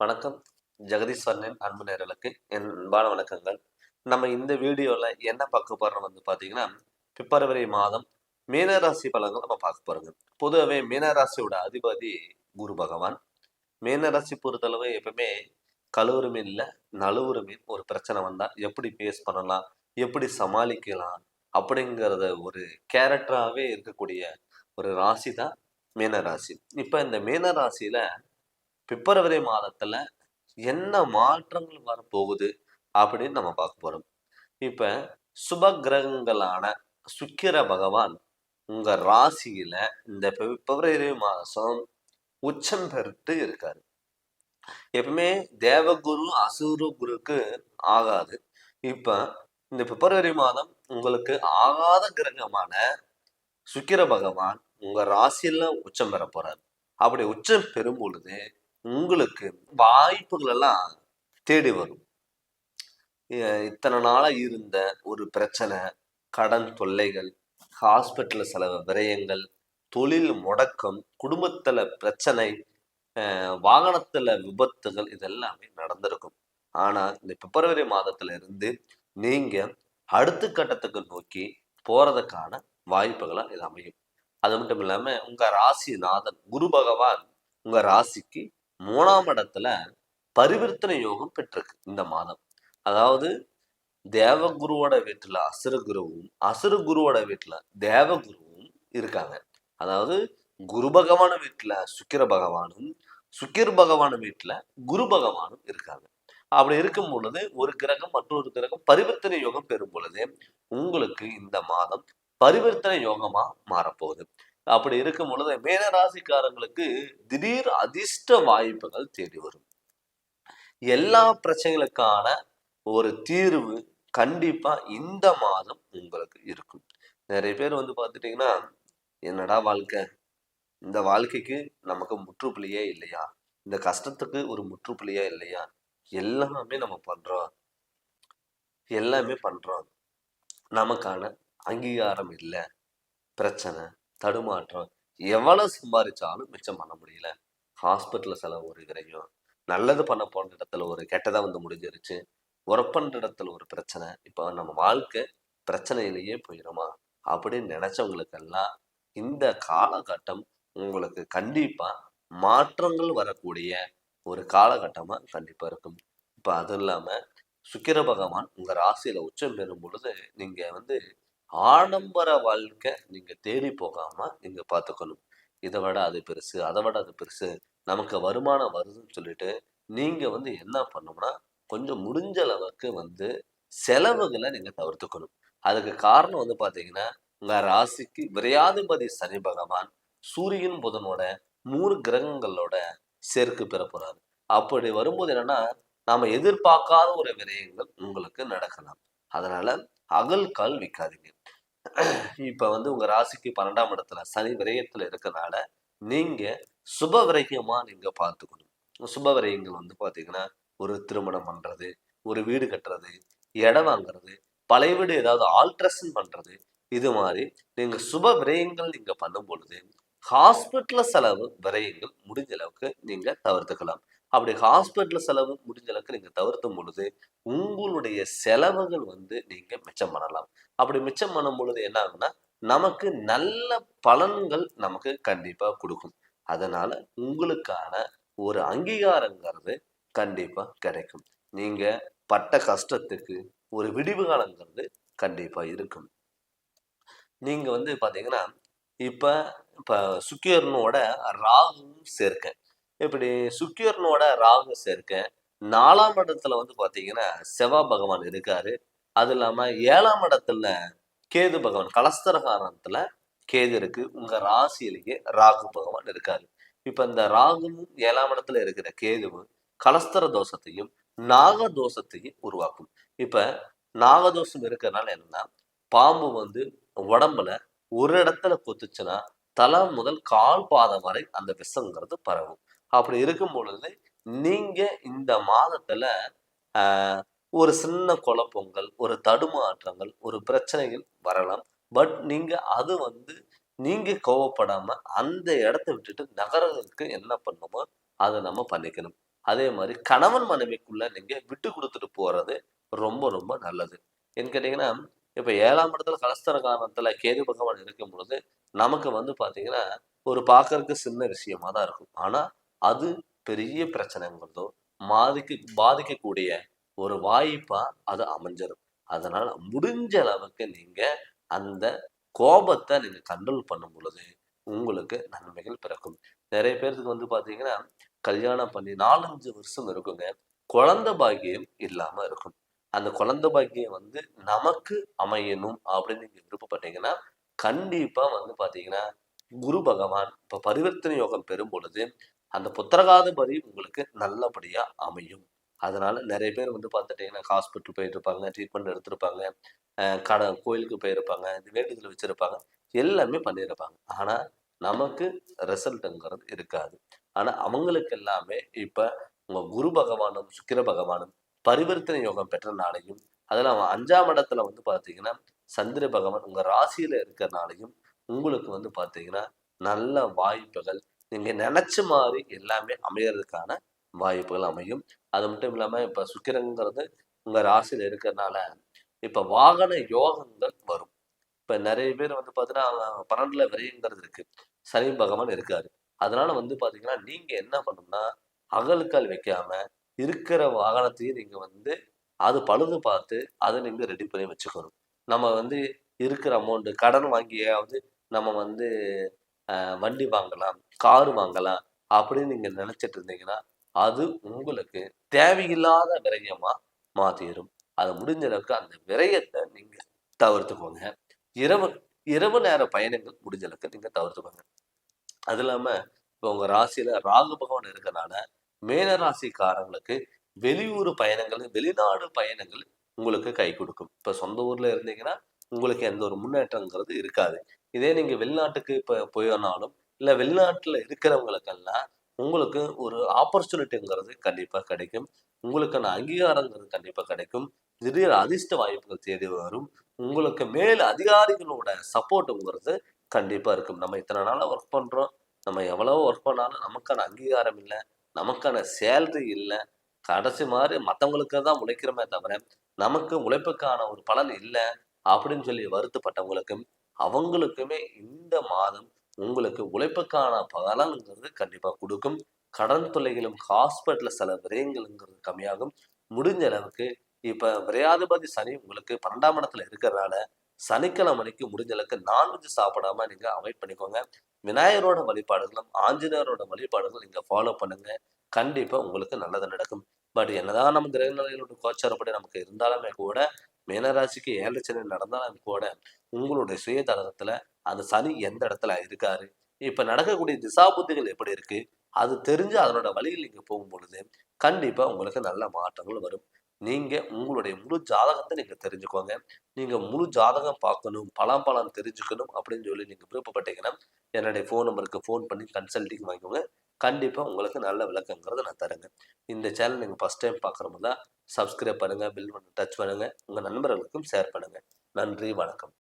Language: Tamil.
வணக்கம். ஜெகதீஸ்வரனின் அன்பு நேரலுக்கு என் அன்பான வணக்கங்கள். நம்ம இந்த வீடியோவில் என்ன பார்க்க போறோம் வந்து பார்த்தீங்கன்னா பிப்ரவரி மாதம் மீனராசி பலன்கள் நம்ம பார்க்க போறோங்க. பொதுவாகவே மீனராசியோட அதிபதி குரு பகவான். மீனராசி பொறுத்தளவு எப்பவுமே கழுவுறு மீன்ல நழுவுறு மீன் ஒரு பிரச்சனை வந்தால் எப்படி ஃபேஸ் பண்ணலாம் எப்படி சமாளிக்கலாம் அப்படிங்கிறத ஒரு கேரக்டராகவே இருக்கக்கூடிய ஒரு ராசி தான் மீனராசி இப்போ இந்த மீனராசியில் பிப்ரவரி மாதத்துல என்ன மாற்றங்கள் வரப்போகுது அப்படின்னு நம்ம பார்க்க போறோம். இப்ப சுப கிரகங்களான சுக்கிர பகவான் உங்க ராசியில இந்த பிப்ரவரி மாதம் உச்சம் பெற்று இருக்காரு. எப்பவுமே தேவகுரு அசுர குருக்கு ஆகாது. இப்ப இந்த பிப்ரவரி மாதம் உங்களுக்கு ஆகாத கிரகமான சுக்கிர பகவான் உங்க ராசியில உச்சம் பெற போறாரு. அப்படி உச்சம் பெறும் பொழுது உங்களுக்கு வாய்ப்புகள் எல்லாம் தேடி வரும். இத்தனை நாளா இருந்த ஒரு பிரச்சனை கடன் தொல்லைகள் ஹாஸ்பிட்டல் செலவு விரயங்கள் தொழில் முடக்கம் குடும்பத்துல பிரச்சனை வாகனத்தில் வாகனத்துல விபத்துகள் இதெல்லாமே நடந்திருக்கும். ஆனா இந்த பிப்ரவரி மாதத்துல இருந்து நீங்கள் அடுத்த கட்டத்துக்கு நோக்கி போறதுக்கான வாய்ப்புகளாக இது அமையும். அது மட்டும் இல்லாமல் உங்க ராசிநாதன் குரு பகவான் உங்கள் ராசிக்கு மூணாம் இடத்துல பரிவர்த்தனை யோகம் பெற்றிருக்கு இந்த மாதம். அதாவது தேவகுருவோட வீட்டுல அசுர குருவும் அசுர குருவோட வீட்டுல தேவகுருவும் இருக்காங்க. அதாவது குரு பகவான வீட்டுல சுக்கிர பகவானும் சுக்கிர பகவான வீட்டுல குரு பகவானும் இருக்காங்க. அப்படி இருக்கும் பொழுது ஒரு கிரகம் மற்றொரு கிரகம் பரிவர்த்தனை யோகம் பெறும் பொழுது உங்களுக்கு இந்த மாதம் பரிவர்த்தனை யோகமா மாறப்போகுது. அப்படி இருக்கும் பொழுது மேன ராசிக்காரங்களுக்கு திடீர் அதிர்ஷ்ட வாய்ப்புகள் தேடி வரும். எல்லா பிரச்சனைகளுக்கான ஒரு தீர்வு கண்டிப்பா இந்த மாதம் உங்களுக்கு இருக்கும். நிறைய பேர் வந்து பார்த்துட்டீங்கன்னா என்னடா வாழ்க்கை? இந்த வாழ்க்கைக்கு நமக்கு முற்றுப்புள்ளியே இல்லையா? இந்த கஷ்டத்துக்கு ஒரு முற்றுப்புள்ளியே இல்லையா? எல்லாமே நம்ம பண்றோம். எல்லாமே பண்றோம். நமக்கான அங்கீகாரம் இல்லை. பிரச்சனை. தடுமாற்றம். எவ்வளவு சம்பாதிச்சாலும் மிச்சம் பண்ண முடியல. ஹாஸ்பிட்டல் செலவு ஒரு விரையும். நல்லது பண்ண போன இடத்துல ஒரு கெட்டதா வந்து முடிஞ்சிருச்சு. ஒர்க் பண்ணுற இடத்துல ஒரு பிரச்சனை. இப்போ நம்ம வாழ்க்கை பிரச்சனையிலேயே போயிடுமா அப்படின்னு நினச்சவங்களுக்கெல்லாம் இந்த காலகட்டம் உங்களுக்கு கண்டிப்பா மாற்றங்கள் வரக்கூடிய ஒரு காலகட்டமா கண்டிப்பா இருக்கும். இப்போ அதுவும் இல்லாம சுக்கிர பகவான் உங்க ராசியில உச்சம் பெறும் பொழுது நீங்க வந்து ஆடம்பர வாழ்க்கை நீங்க தேடி போகாம நீங்க பார்த்துக்கணும். இதை விட அது பெருசு அதை விட அது பெருசு. நமக்கு வருமானம் வருதுன்னு சொல்லிட்டு நீங்க வந்து என்ன பண்ணணும்னா கொஞ்சம் முடிஞ்ச அளவுக்கு வந்து செலவுகளை நீங்க தவிர்த்துக்கணும். அதுக்கு காரணம் வந்து பாத்தீங்கன்னா உங்க ராசிக்கு விரையாதிபதி சனி பகவான் சூரியன் புதனோட மூணு கிரகங்களோட சேர்க்கு பெற அப்படி வரும்போது என்னன்னா நாம எதிர்பார்க்காத ஒரு விரயங்கள் உங்களுக்கு நடக்கலாம். அதனால அகல் கால் விற்காதீங்க இப்ப வந்து உங்க ராசிக்கு பன்னெண்டாம் இடத்துல சனி விரயத்துல இருக்கனால நீங்க சுப விரயமாக நீங்க பார்த்துக்கணும். சுப விரயங்கள் வந்து பாத்தீங்கன்னா ஒரு திருமணம் பண்றது ஒரு வீடு கட்டுறது இடம் வாங்குறது பழைய வீடு ஏதாவது ஆல்ட்ரேஷன் பண்றது இது மாதிரி நீங்க சுப விரயங்கள் நீங்க பண்ணும் பொழுது ஹாஸ்பிட்டல்ல செலவு விரயங்கள் முடிஞ்ச அளவுக்கு நீங்க தவிர்த்துக்கலாம். அப்படி ஹாஸ்பிட்டல் செலவு முடிஞ்ச அளவுக்கு நீங்க தவிர்த்தும் பொழுது உங்களுடைய செலவுகள் வந்து நீங்க மிச்சம் பண்ணலாம். அப்படி மிச்சம் பண்ணும் பொழுது என்ன ஆகுன்னா நமக்கு நல்ல பலன்கள் நமக்கு கண்டிப்பா கொடுக்கும். அதனால உங்களுக்கான ஒரு அங்கீகாரங்கிறது கண்டிப்பா கிடைக்கும். நீங்க பட்ட கஷ்டத்துக்கு ஒரு விடிவு காலங்கிறது கண்டிப்பா இருக்கும். நீங்க வந்து பாத்தீங்கன்னா இப்ப இப்போ சுக்கியர்னோட ராகுவும் சேர்க்கேன் இப்படி சுக்கியர்னோட ராகு சேர்க்க நாலாம் இடத்துல வந்து பார்த்தீங்கன்னா செவ்வா பகவான் இருக்காரு. அது இல்லாமல் ஏழாம் இடத்துல கேது பகவான் கலஸ்தரகாரத்தில் கேது இருக்கு. உங்க ராசியிலேயே ராகு பகவான் இருக்காரு. இப்ப இந்த ராகுவும் ஏழாம் இடத்துல இருக்கிற கேதுவும் கலஸ்தர தோஷத்தையும் நாக தோஷத்தையும் உருவாக்கும். இப்ப நாகதோஷம் இருக்கிறதுனால என்னன்னா பாம்பு வந்து உடம்புல ஒரு இடத்துல கொத்துச்சுன்னா தலை முதல் கால் பாதம் வரை அந்த விஷங்கிறது பரவும். அப்படி இருக்கும் பொழுது நீங்க இந்த மாதத்துல ஆஹ், ஒரு சின்ன குழப்பங்கள் ஒரு தடுமாற்றங்கள் ஒரு பிரச்சனைகள் வரலாம். பட் நீங்க அது வந்து நீங்க கோவப்படாம அந்த இடத்த விட்டுட்டு நகரத்துக்கு என்ன பண்ணுமோ அதை நம்ம பண்ணிக்கணும். அதே மாதிரி கணவன் மனைவிக்குள்ள நீங்க விட்டு கொடுத்துட்டு போறது ரொம்ப ரொம்ப நல்லது. ஏன்னு கேட்டீங்கன்னா இப்ப ஏழாம் இடத்துல கலஸ்தர காரணத்துல கேது பகவான் இருக்கும் பொழுது நமக்கு வந்து பாத்தீங்கன்னா ஒரு பார்க்கறதுக்கு சின்ன விஷயமா தான் இருக்கும். ஆனா அது பெரிய பிரச்சனைங்கிறதோ பாதிக்க பாதிக்கக்கூடிய ஒரு வாய்ப்பா அது அமைஞ்சிடும் அதனால முடிஞ்ச அளவுக்கு நீங்க அந்த கோபத்தை நீங்க கண்ட்ரோல் பண்ணும் பொழுது உங்களுக்கு நன்மைகள் பிறக்கும். நிறைய பேர்த்துக்கு வந்து பாத்தீங்கன்னா கல்யாணம் பண்ணி நாலஞ்சு வருஷம் இருக்குங்க. குழந்தை பாக்கியம் இல்லாம இருக்கும். அந்த குழந்தை பாக்கியம் வந்து நமக்கு அமையணும் அப்படின்னு நீங்க விருப்பப்பட்டீங்கன்னா கண்டிப்பா வந்து பாத்தீங்கன்னா குரு பகவான் இப்ப பரிவர்த்தனை யோகம் பெறும் பொழுது அந்த புத்திரகாதிபதி உங்களுக்கு நல்லபடியாக அமையும். அதனால நிறைய பேர் வந்து பார்த்துட்டீங்கன்னா ஹாஸ்பிட்டல் போயிட்டுருப்பாங்க ட்ரீட்மெண்ட் எடுத்திருப்பாங்க கடை கோயிலுக்கு போயிருப்பாங்க இந்த வேண்டுதல் வச்சிருப்பாங்க எல்லாமே பண்ணியிருப்பாங்க. ஆனால் நமக்கு ரிசல்ட்டுங்கிறது இருக்காது. ஆனால் அவங்களுக்கு எல்லாமே இப்போ உங்கள் குரு பகவானும் சுக்கிர பகவானும் பரிவர்த்தனை யோகம் பெற்றனாலையும் அதில் அவன் அஞ்சாம் இடத்துல வந்து பார்த்தீங்கன்னா சந்திர பகவான் உங்கள் ராசியில் இருக்கிறனாலையும் உங்களுக்கு வந்து பார்த்தீங்கன்னா நல்ல வாய்ப்புகள் நீங்கள் நினச்ச மாதிரி எல்லாமே அமையறதுக்கான வாய்ப்புகள் அமையும். அது மட்டும் இல்லாமல் இப்போ சுக்கிரங்கிறது உங்கள் ராசியில் இருக்கிறதுனால இப்போ வாகன யோகங்கள் வரும். இப்போ நிறைய பேர் வந்து பார்த்தீங்கன்னா பன்னெண்டில் விரையுங்கிறது இருக்குது சனி பகவான் இருக்காரு. அதனால வந்து பார்த்தீங்கன்னா நீங்கள் என்ன பண்ணணும்னா அகலுக்கால் வைக்காம இருக்கிற வாகனத்தையும் நீங்கள் வந்து அது பழுது பார்த்து அதை நீங்கள் ரெடி பண்ணி வச்சுக்கணும். நம்ம வந்து இருக்கிற அமௌண்ட்டு கடன் வாங்கியாவது நம்ம வந்து வண்டி வாங்கலாம். காரு வாங்கலாம் அப்படின்னு நீங்க நினைச்சிட்டு இருந்தீங்கன்னா அது உங்களுக்கு தேவையில்லாத விரயமா மாத்திரும். அது முடிஞ்ச அளவுக்கு அந்த விரயத்தை நீங்க தவிர்த்துக்கோங்க. இரவு இரவு நேர பயணங்கள் முடிஞ்ச அளவுக்கு நீங்க தவிர்த்துக்கோங்க. அது இல்லாம இப்போ உங்க ராசியில ராகு பகவான் இருக்கனால மேல ராசிக்காரங்களுக்கு வெளியூர் பயணங்கள் வெளிநாடு பயணங்கள் உங்களுக்கு கை கொடுக்கும். இப்ப சொந்த ஊர்ல இருந்தீங்கன்னா உங்களுக்கு எந்த ஒரு முன்னேற்றங்கிறது இருக்காது. இதே நீங்க வெளிநாட்டுக்கு இப்போ போயினாலும் இல்லை வெளிநாட்டில் இருக்கிறவங்களுக்கெல்லாம் உங்களுக்கு ஒரு ஆப்பர்ச்சுனிட்டிங்கிறது கண்டிப்பாக கிடைக்கும். உங்களுக்கான அங்கீகாரங்கிறது கண்டிப்பாக கிடைக்கும். திடீர் அதிர்ஷ்ட வாய்ப்புகள் தேடி வரும். உங்களுக்கு மேல் அதிகாரிகளோட சப்போர்ட்டுங்கிறது கண்டிப்பாக இருக்கும். நம்ம இத்தனை நாளாக ஒர்க் பண்ணுறோம் நம்ம எவ்வளோ ஒர்க் பண்ணாலும் நமக்கான அங்கீகாரம் இல்லை. நமக்கான சேலரி இல்லை. கடைசி மாதிரி மற்றவங்களுக்கு தான் உழைக்கிறோமே தவிர நமக்கு உழைப்புக்கான ஒரு பலன் இல்லை அப்படின்னு சொல்லி வருத்தப்பட்டவங்களுக்கும் அவங்களுக்குமே இந்த மாதம் உங்களுக்கு உழைப்புக்கான பலன்கிறது கண்டிப்பா கொடுக்கும். கடன் தொல்லைகளும் ஹாஸ்பிட்டல சில விரயங்கள்ங்கிறது கம்மியாகும். முடிஞ்ச அளவுக்கு இப்ப விரையாதிபதி சனி உங்களுக்கு பன்னெண்டாம் இடத்துல இருக்கிறதுனால சனிக்கிழமைக்கு முடிஞ்ச அளவுக்கு நான்வெஜ் சாப்பிடாம நீங்க அவாய்ட் பண்ணிக்கோங்க. விநாயகரோட வழிபாடுகளும் ஆஞ்சநேயரோட வழிபாடுகளும் நீங்க ஃபாலோ பண்ணுங்க. கண்டிப்பா உங்களுக்கு நல்லது நடக்கும். பட் என்னதான் நம்ம கிரகநிலைகளோட கோச்சாரப்படி நமக்கு இருந்தாலுமே கூட மீனராசிக்கு ஏழரை நடந்தாலும் கூட உங்களுடைய சுயதரத்துல அந்த சனி எந்த இடத்துல இருக்காரு? இப்ப நடக்கக்கூடிய திசா புத்திகள் எப்படி இருக்கு? அது தெரிஞ்சு அதனோட வழியில் நீங்க போகும் பொழுது கண்டிப்பா உங்களுக்கு நல்ல மாற்றங்கள் வரும். நீங்க உங்களுடைய முழு ஜாதகத்தை நீங்க தெரிஞ்சுக்கோங்க. நீங்க முழு ஜாதகம் பார்க்கணும் பலம் பலம் தெரிஞ்சுக்கணும் அப்படின்னு சொல்லி நீங்க விருப்பப்பட்டீங்கன்னா என்னுடைய ஃபோன் நம்பருக்கு ஃபோன் பண்ணி கன்சல்டிங் வாங்கிக்கோங்க. கண்டிப்பாக உங்களுக்கு நல்ல விளக்கங்கிறத நான் தரேங்க. இந்த சேனல் நீங்கள் ஃபர்ஸ்ட் டைம் பார்க்குறோம்னா சப்ஸ்கிரைப் பண்ணுங்கள் பில் பண்ணுங்கள் டச் பண்ணுங்கள் உங்கள் நண்பர்களுக்கும் ஷேர் பண்ணுங்கள் நன்றி வணக்கம்.